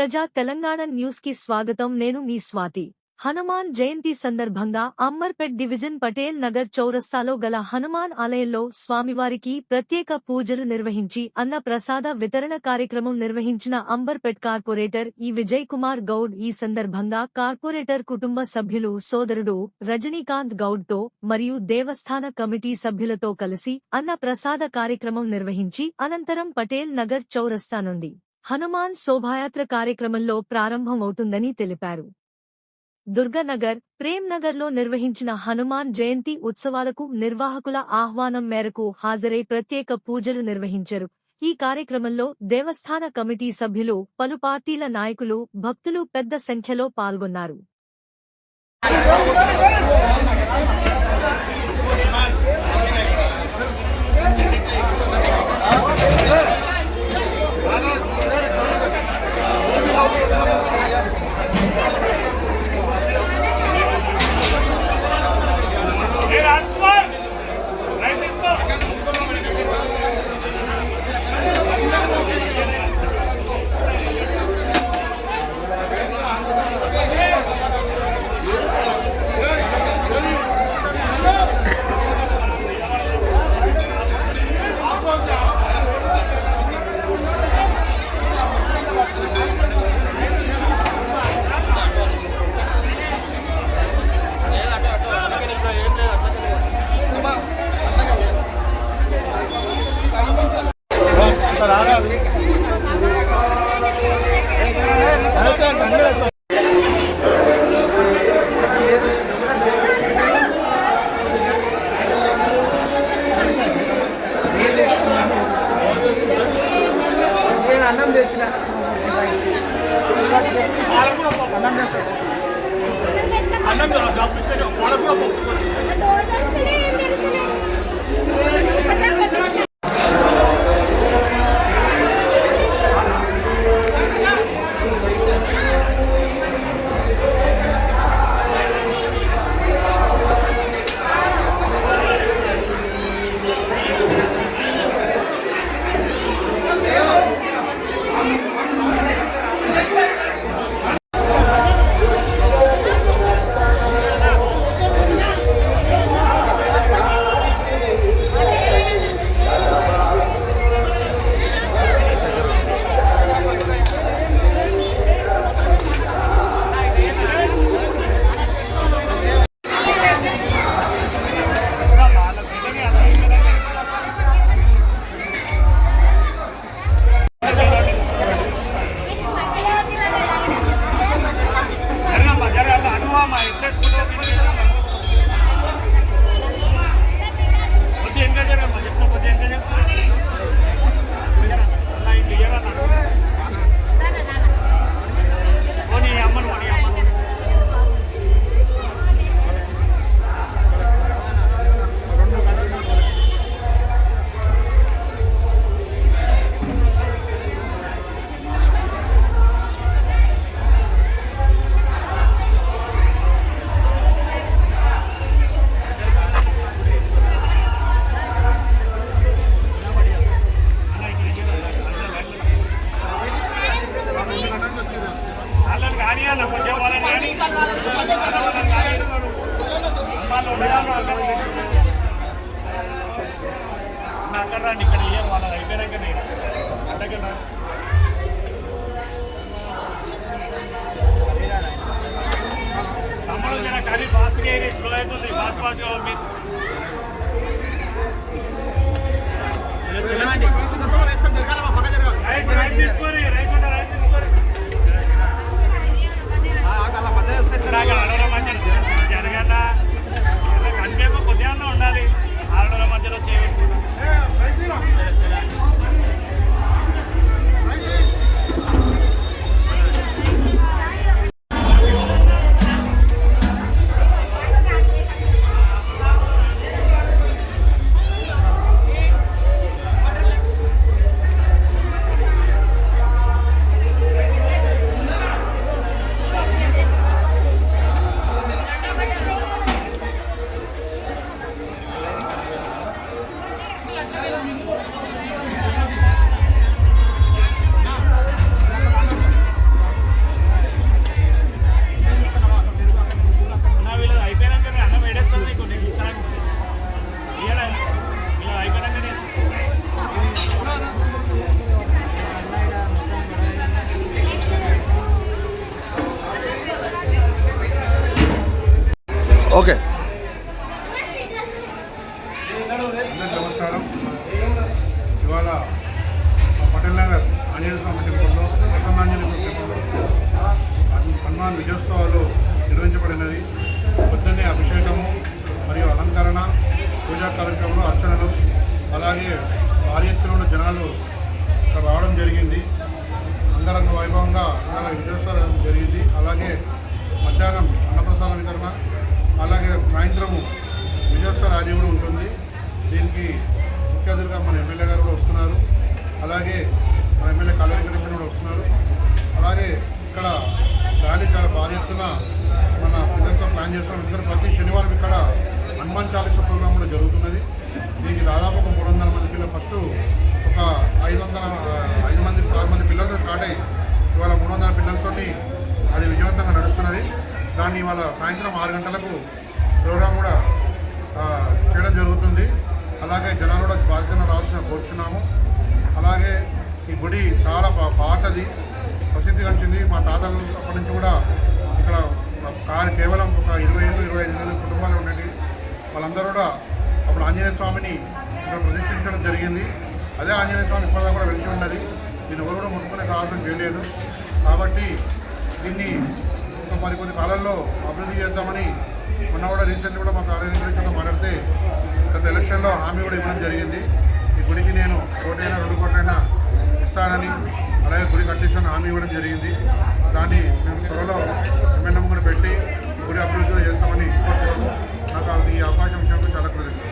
ప్రజా తెలంగాణ న్యూస్కి స్వాగతం. నేను మీ స్వాతి. హనుమాన్ జయంతి సందర్భంగా అంబర్పేట్ డివిజన్ పటేల్ నగర్ చౌరస్తాలో గల హనుమాన్ ఆలయంలో స్వామివారికి ప్రత్యేక పూజలు నిర్వహించి అన్న ప్రసాద వితరణ కార్యక్రమం నిర్వహించిన అంబర్పేట్ కార్పొరేటర్ ఈ విజయ్ కుమార్ గౌడ్ ఈ సందర్భంగా కార్పొరేటర్ కుటుంబ సభ్యులు సోదరుడు రజనీకాంత్ గౌడ్తో మరియు దేవస్థాన కమిటీ సభ్యులతో కలిసి అన్న ప్రసాద కార్యక్రమం నిర్వహించి అనంతరం పటేల్ నగర్ చౌరస్తా నుండి హనుమాన్ శోభాయాత్ర కార్యక్రమంలో ప్రారంభమవుతుందని తెలిపారు. దుర్గనగర్ ప్రేమ్నగర్లో నిర్వహించిన హనుమాన్ జయంతి ఉత్సవాలకు నిర్వాహకుల ఆహ్వానం మేరకు హాజరై ప్రత్యేక పూజలు నిర్వహించారు. ఈ కార్యక్రమంలో దేవస్థాన కమిటీ సభ్యులు పలు పార్టీల నాయకులు భక్తులు పెద్ద సంఖ్యలో పాల్గొన్నారు. అన్నం తెచ్చిన. అన్నం తెస్తా. అన్నం జాబ్ ఇచ్చారు వాళ్ళకు కూడా తమ్ముడు కానీ ఫాస్ట్గా ఏరియా స్లో అయిపోతుంది ఫాస్ట్ ఫాస్ట్గా పంపి ఓకే. నమస్కారం. ఇవాళ పటేల్ నగర్ ఆంజనేయ స్వామి టెంపుల్లో ప్రథమ ఆంజనేయ స్వామి టెంపుల్లో హను- హనుమాన్ విజయోత్సవాలు నిర్వహించబడినది పొద్దున్నే అభిషేకము మరియు అలంకరణ పూజా కార్యక్రమంలో అర్చనలు అలాగే భారీ ఎత్తున జనాలు ఇక్కడ రావడం జరిగింది అంగరంగ వైభవంగా అలాగే విజయోత్సవం జరిగింది అలాగే మధ్యాహ్నం అన్నప్రసాద వితరణ అలాగే సాయంత్రము విజయోత్సవ ర్యాలీ కూడా ఉంటుంది దీనికి ముఖ్య అతిథిగా మన ఎమ్మెల్యే గారు కూడా వస్తున్నారు అలాగే మన ఎమ్మెల్యే కళ్యాణ వెంకటేశ్వర కూడా వస్తున్నారు అలాగే ఇక్కడ ర్యాలీ చాలా భారీ మన పిల్లలతో ప్లాన్ చేస్తున్నాం ఇద్దరు ప్రతి శనివారం ఇక్కడ హనుమాన్ చాలీస ప్రోగ్రామ్ కూడా జరుగుతున్నది. దీనికి దాదాపు ఒక మూడు వందల మంది పిల్లలు ఫస్ట్ ఒక ఐదు వందల ఐదు మంది ఆరు మంది పిల్లలతో స్టార్ట్ అయ్యి ఇవాళ మూడు వందల పిల్లలతో అది విజయవంతంగా నడుస్తున్నది. దాన్ని ఇవాళ సాయంత్రం ఆరు గంటలకు ప్రోగ్రాం కూడా చేయడం జరుగుతుంది. అలాగే జనాలు కూడా బాధ్యత రావాల్సిన కోరుచున్నాము. అలాగే ఈ గుడి చాలా పా- పాతది ప్రసిద్ధి గంచింది. మా తాతలు అప్పటి నుంచి కూడా కానీ కేవలం ఒక ఇరవై ఏళ్ళు ఇరవై ఐదు ఏళ్ళు కుటుంబాలు ఉండేవి వాళ్ళందరూ కూడా అప్పుడు ఆంజనేయ స్వామిని ఇక్కడ జరిగింది. అదే ఆంజనేయ స్వామి ఇప్పటిదాకా కూడా వెలిసి ఉన్నది. దీన్ని ఎవరు కూడా ముట్టుకునే సాహసం చేయలేదు. కాబట్టి దీన్ని ఇంకా మరికొన్ని కాలంలో అభివృద్ధి చేద్దామని మొన్న కూడా రీసెంట్ కూడా మా కార్యనిర్వహించడం మాట్లాడితే గత ఎలక్షన్లో హామీ కూడా ఇవ్వడం జరిగింది. ఈ గుడికి నేను కోటైనా రెండు కోట్లైనా ఇస్తానని అలాగే గుడి కట్టిస్తానని హామీ ఇవ్వడం జరిగింది. దాన్ని మేము త్వరలో పెట్టి ఊరి అభివృద్ధిలో చేస్తామని కోరుతున్నాము నాకు ఈ అవకాశం ఇచ్చినందుకు చాలా కృతజ్ఞతలు.